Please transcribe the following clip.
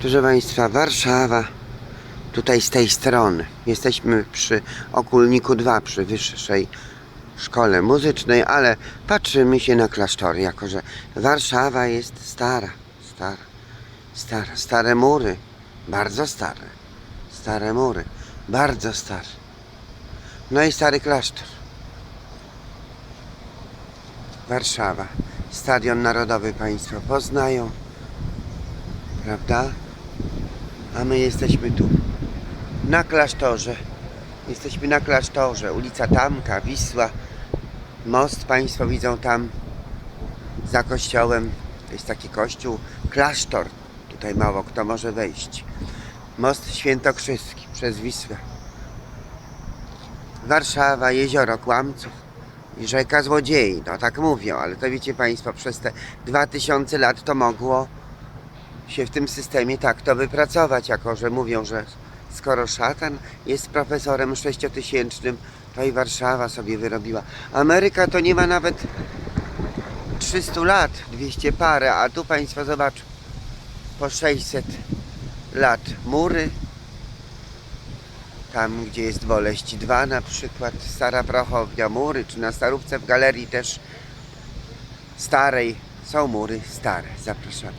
Proszę Państwa, Warszawa, tutaj z tej strony. Jesteśmy przy Okulniku 2, przy Wyższej Szkole Muzycznej, ale patrzymy się na klasztory, jako że Warszawa jest stara, stara, stara, stare mury, bardzo stare, stare mury, bardzo stare. No i stary klasztor. Warszawa, Stadion Narodowy Państwo poznają, prawda? A my jesteśmy tu, na klasztorze. Jesteśmy na klasztorze, ulica Tamka, Wisła, most Państwo widzą tam za kościołem. To jest taki kościół, klasztor. Tutaj mało kto może wejść. Most Świętokrzyski przez Wisłę. Warszawa, jezioro kłamców i rzeka złodziei. No tak mówią, ale to wiecie Państwo, przez te 2000 lat to mogło się w tym systemie tak to wypracować, jako że mówią, że skoro szatan jest profesorem sześciotysięcznym, to i Warszawa sobie wyrobiła. Ameryka to nie ma nawet 300 lat, 200 parę, a tu Państwo zobaczą, po 600 lat mury, tam gdzie jest Boleść 2 na przykład, stara prochownia, mury, czy na Starówce w galerii też starej są mury stare. Zapraszamy.